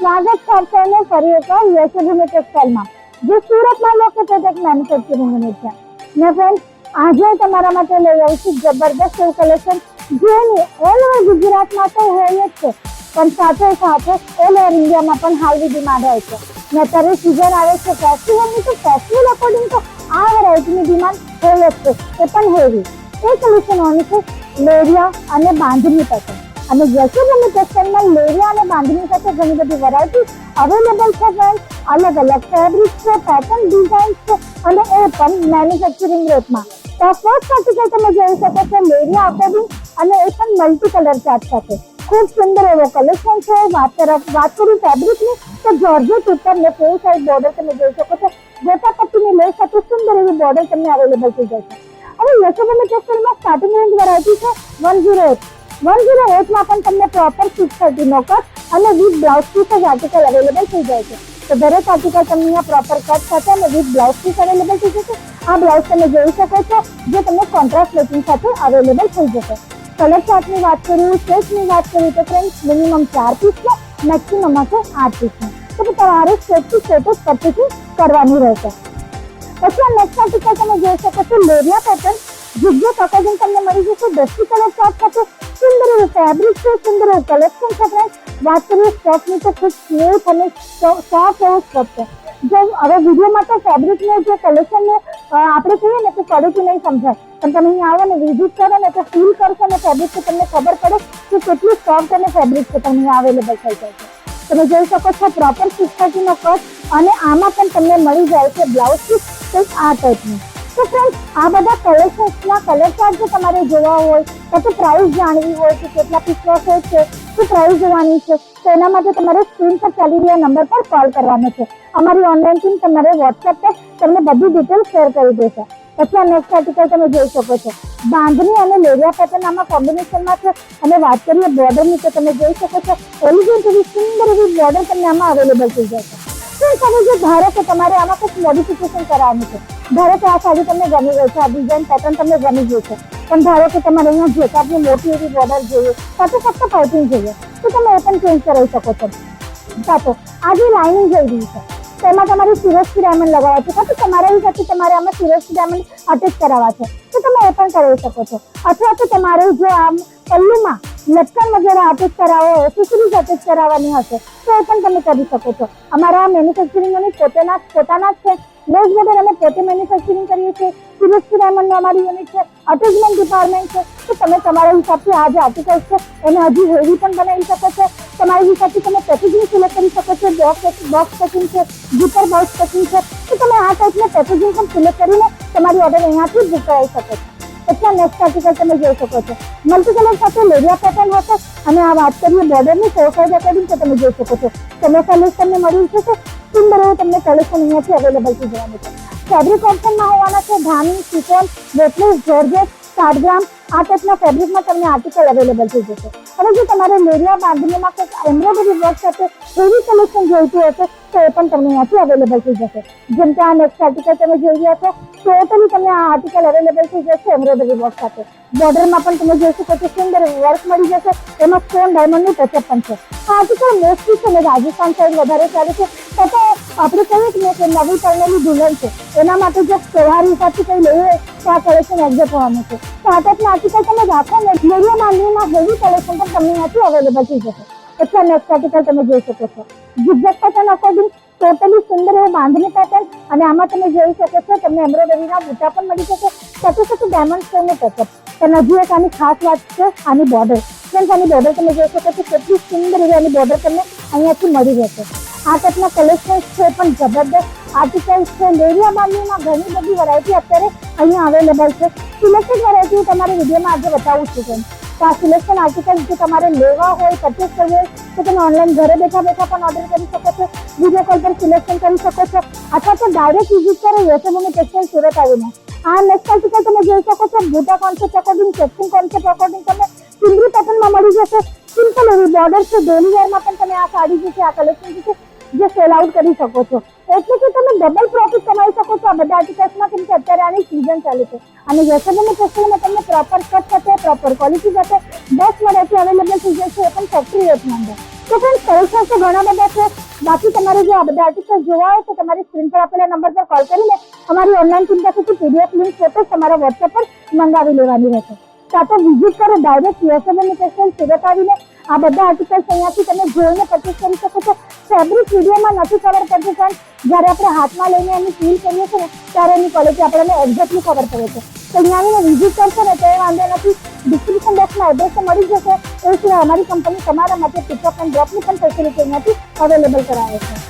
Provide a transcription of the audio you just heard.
સ્વાગત છે ને ફરી એકવાર યશોભૂમિ ટેક્સટાઇલમાં જે સુરતમાં લોકેટેડ એક મેન્યુફેક્ચરિંગ યુનિટ છે. ને ફ્રેન્ડ આજે તમારા માટે લઈ આવી છું જબરદસ્ત એવું કલેક્શન જેની ઓલ ઓવર ગુજરાતમાં તો હોય જ છે, પણ સાથે સાથે ઓલ ઓવર ઇન્ડિયામાં પણ હાલવી ડિમાન્ડ હોય છે. ને અત્યારે સિઝન આવે છે ફેસ્ટિવલની તો ફેસ્ટિવલ અકોર્ડિંગ તો આ વેરાયટીની ડિમાન્ડ હોય જ છે, એ પણ હેવી એ સોલ્યુશન હોવાની છે, લોરિયા અને બાંધણી પેટર્ન અને યશોભૂમિ ટેક્સટાઇલમાં લેરિયા અને બાંધણી સાથે ઘણી બધી વેરાયટી અવેલેબલ છે ફ્રેન્ડ અલગ અલગ ફેબ્રિક છે પેટર્ન ડિઝાઇન છે અને એ પણ મેન્યુફેક્ચરિંગ રેટમાં તો ફર્સ્ટ આર્ટિકલ તમે જોઈ શકો છો, લેરિયા અકોર્ડિંગ અને એ પણ મલ્ટી કલર ચાર્ટ સાથે. ખૂબ સુંદર એવો કલેક્શન છે. વાત તરફ વાત કરું ફેબ્રિકની તો જોર્જેટ ઉપર ને ફોર સાઈડ બોર્ડર તમે જોઈ શકો છો. ગોટા પટ્ટીની લેસ સાથે સુંદર એવી બોર્ડર તમને અવેલેબલ થઈ જશે. હવે યશોભૂમિ ટેક્સટાઇલમાં સ્ટાર્ટિંગ રેન્જ વેરાયટી છે one zero eight one zero એટમાં પણ તમને પ્રોપર સિક્સ થર્ટી નોકર અને વિથ બ્લાઉઝ પીસ જ આર્ટિકલ અવેલેબલ થઈ જાય છે. તો દરેક આર્ટિકલ તમને અહીંયા પ્રોપર કટ સાથે અને વિથ બ્લાઉઝ પીસ અવેલેબલ થઈ જશે. આ બ્લાઉઝ તમે જોઈ શકો છો, જે તમને કોન્ટ્રાસ્ટ મેચિંગ સાથે અવેલેબલ થઈ જશે. કલર ચાર્ટની વાત કરું સ્ટેચની વાત કરું, તો ફ્રેન્ડ મિનિમમ ચાર પીસનો મેક્સિમમ હશે આઠ પીસનો તો તમારે સ્ટેટથી સ્ટેટ પરથી કરવાની રહેશે. પછી આ નેક્સ્ટ આર્ટિકલ તમે જોઈ શકો છો લેરિયા પેટર્ન જગ્યા પેકેજિંગ તમને મળી જશે. દસથી કલર શોપ સાથે સુંદર એવું ફેબ્રિક છે, સુંદર એવું કલેક્શન છે ફ્રેન્ડ વાત કરીએ સ્ટોકની તો ખૂબ સ્મૂથ અને સોફ્ટ એવો સ્ટોક છે. જો હવે વિડીયોમાં માટે ફેબ્રિકનું જે કલેક્શનને આપણે કહીએ ને તો કે નહીં સમજાય. પણ તમે અહીં આવો ને વિઝિટ કરો ને તો ફીલ કરશો ને ફેબ્રિક તો તમને ખબર પડે કે કેટલું સોફ્ટ અને ફેબ્રિક છે તમને અવેલેબલ થઈ જાય છે. તમે જોઈ શકો છો પ્રોપર સિક્સટીનો કટ અને આમાં પણ તમને મળી જાય છે બ્લાઉઝ પીસ કંઈક આ ટાઈપનું તો ફ્રેન્ડ આ બધા કલેક્શન્સના કલર ચાર્ટ જો તમારે જોવા હોય તો પ્રાઇસ જાણવી હોય કે કેટલા પીસનો હોય છે, શું પ્રાઇસ જોવાની છે, તો એના માટે તમારે સ્ક્રીન પર ચાલી રહ્યા નંબર પર કોલ કરવાનો છે. અમારી ઓનલાઈન ટીમ તમારે વોટ્સએપ પર તમને બધી ડિટેલ શેર કરી દેશે. પછી આ નેક્સ્ટ આર્ટિકલ તમે જોઈ શકો છો. બાંધણી અને લેરિયા પેટર્ન આમાં કોમ્બિનેશનમાં છે. અને વાત કરીએ બોર્ડરની તો તમે જોઈ શકો છો એલિગન્ટ એવી સુંદર એવી બોર્ડર તમને આમાં અવેલેબલ થઈ જશે. તો તમે જો ધારો કે તમારે આમાં કંઈક મોડિફિકેશન કરાવવાનું છે ધારો કે આ સાડી તમને ગમી ગઈ છે, આ ડિઝાઇન પેટર્ન તમને ગમી ગયું છે, પણ ધારો કે તમારે અહીંયા જેકાબની મોટી એવી બોર્ડર જોઈએ, સાથે ફક્ત પાઇપિંગ જોઈએ, તો તમે એ પણ ચેન્જ કરાવી શકો છો. સાચો. આ જે લાઇનિંગ જઈ રહી છે, તેમાં તમારે સિરોસ્કી ડાયમંડ લગાવવા છે કાં તો તમારા હિસાબથી તમારે આમાં સિરોસ્કી ડાયમંડ અટેચ કરાવવા છે, તો તમે એ પણ કરાવી શકો છો. અથવા તો તમારે જો આમ પલ્લુમાં લટકન વગેરે અટેચ કરાવો એસેસરીઝ અટેચ કરાવવાની હશે, તો એ પણ તમે કરી શકો છો. અમારા મેન્યુફેક્ચરિંગ યુનિટ પોતાના પોતાના જ છે. લેસ વગર અમે પોતે મેન્યુફેક્ચરિંગ કરીએ છીએ. સિરોસ્કી ડાયમંડનું અમારી યુનિટ છે. અટેચમેન્ટ ડિપાર્ટમેન્ટ છે. તો તમે તમારા હિસાબથી આ જે આર્ટિકલ્સ છે, એને હજી હેવી પણ બનાવી શકો છો. તમારા હિસાબથી તમે પેકેજિંગ સિલેક્ટ કરી શકો છો. બોક્સ બોક્સ પેકિંગ છે ઝીપર બોક્સ પેકિંગ છે. તો તમે આ ટાઈપના પેકેજિંગ પણ સિલેક્ટ કરીને તમારી ઓર્ડર અહીંયાથી બુક કરાવી શકો છો. પછી નેક્સ્ટ આર્ટિકલ તમે જોઈ શકો છો. મલ્ટી કલર સાથે લેરિયા પેટર્ન હશે અને આ વાત કરીએ બોર્ડરની ફોર સાઇઝ અકોર્ડિંગ તો તમે જોઈ શકો છો. તમે કલર્સ તમને મળી જશે સુંદર એવું તમને કલેક્શન અહીંયાથી અવેલેબલ થઈ જવાનું છે ફેબ્રિક ઓપ્શનમાં હોવાના છે ધાની સિફોન વેટલેસ જોર્જેટ કાર્ડગ્રામ આ ટાઈપના ફેબ્રિકમાં તમને આર્ટિકલ અવેલેબલ થઈ જશે. અને જો તમારે લેરિયા બાંધણીમાં કંઈક એમ્બ્રોઇડરી વર્ક સાથે એવી કલેક્શન જોઈતું હશે, તો એ પણ તમને અહીંયાથી અવેલેબલ થઈ જશે. જેમ કે આ નેક્સ્ટ આર્ટિકલ તમે જોઈ રહ્યા છો ટોટલી તમને આ આર્ટિકલ અવેલેબલ થઈ જશે એમ્બ્રોઇડરી વર્ક સાથે. બોર્ડરમાં પણ તમે જોઈ શકો છો, સુંદર વર્ક મળી જશે, એમાં સ્ટોન ડાયમંડનું ટચઅપ પણ છે. આ આર્ટિકલ મોસ્ટલી છે રાજસ્થાન સાઈડ વધારે ચાલે છે તો આપણે કહીએ ને કે નવી પરણેલી દુલ્હન છે? એના માટે જો તહેવાર હિસાબથી કંઈ હોય તો આ કલેક્શન એક્ઝેક્ટ હોવાનું છે. તો આ ટાઈપના આર્ટિકલ તમે રાખો ને લેરિયા માંડવીના હેવી કલેક્શન પણ તમને અહીંયાથી અવેલેબલ થઈ પછી આ નેક્સ્ટ આર્ટિકલ તમે જોઈ શકો છો. ઝિગઝેગ પેટર્ન અકોર્ડિંગ ટોટલી સુંદર એવું બાંધણી પેટર્ન અને આમાં તમે જોઈ શકો છો, તમને એમ્બ્રોઇડરીના બુટા પણ મળી શકે સાથે સાથે ડાયમંડ સ્ટોનનું પેટર્ન પણ હજુ એક આની ખાસ વાત છે, આની બોર્ડર ફ્રેન્ડ આની બોર્ડર તમે જોઈ શકો છો, કેટલી સુંદર એવી આની બોર્ડર તમને અહીંયાથી મળી રહેશે. આ ટાઈપના કલેક્શન્સ છે પણ જબરદસ્ત આર્ટિકલ્સ છે લેરિયા બાંધણીમાં ઘણી બધી વેરાયટી અત્યારે અહીંયા અવેલેબલ છે સિલેક્ટેડ વેરાયટી તમારે વિડીયોમાં આજે બતાવું છું તેમ તો આ સિલેક્શન આર્ટિકલ્સ જે તમારે લેવા હોય પરચેસ કરવું હોય તો તમે ઓનલાઈન ઘરે બેઠા બેઠા પણ ઓર્ડર કરી શકો છો વીડિયો કોલ પર સિલેક્શન કરી શકો છો અથવા તો ડાયરેક્ટ વિઝિટ કરો યશોભૂમિ ટેક્સટાઇલ સુરત આવીને આ નેક્સ્ટ આર્ટિકલ તમે જોઈ શકો છો બુટા concept according section concept according તમને સિંગરી પેટર્નમાં મળી જશે સિમ્પલ એવી બોર્ડર છે ડેલી વેરમાં પણ તમે આ સાડી જે છે આ કલેક્શન જે છે જે સેલ આઉટ કરી શકો છો. એટલે કે તમે ડબલ પ્રોફિટ કમાઈ શકો છો. આ બધા આર્ટિકલ્સમાં કેમ કે અત્યારે આની સિઝન ચાલે છે. અને યશોદાની ટેક્સટાઇલમાં તમને પ્રોપર કટ સાથે પ્રોપર ક્વોલિટી સાથે દસ વર્ષથી અવેલેબલ થઈ જશે એ પણ ફેક્ટરી રેટની અંદર. તો ફ્રેન્ડ કલેક્શન તો ઘણા બધા છે. બાકી તમારે જો આ બધા આર્ટિકલ જોવા હોય તો તમારી સ્ક્રીન પર આપેલા નંબર પર કોલ કરીને અમારી ઓનલાઈન ટીમ પાસેથી પીડીએફ લિંક ફોટો તમારા વોટ્સએપ પર મંગાવી લેવાની રહેશે. કાં તો વિઝિટ કરો ડાયરેક્ટ યશોદાની ટેક્સટાઇલ સુરત આવીને આ બધા આર્ટિકલ્સ અહીંયાથી તમે જોઈને પરચેસ કરી શકો છો. ફેબ્રિક વિડીયોમાં નથી ખબર કરતું કારણ જ્યારે આપણે હાથમાં લઈને એની ફીલ કરીએ છીએ ત્યારે એની ક્વોલિટી આપણને એક્ઝેક્ટલી ખબર પડે છે. તો અહીંયા આવીને વિઝિટ કરશો ને, તો એ વાંધો નથી. ડિસ્ક્રિપ્શન બોક્સમાં એડ્રેસ તો મળી જશે. એ સિવાય અમારી કંપની તમારા માટે પિકઅપ એન્ડ ડ્રોપની પણ ફેસિલિટી અહીંયાથી અવેલેબલ કરાવે છે.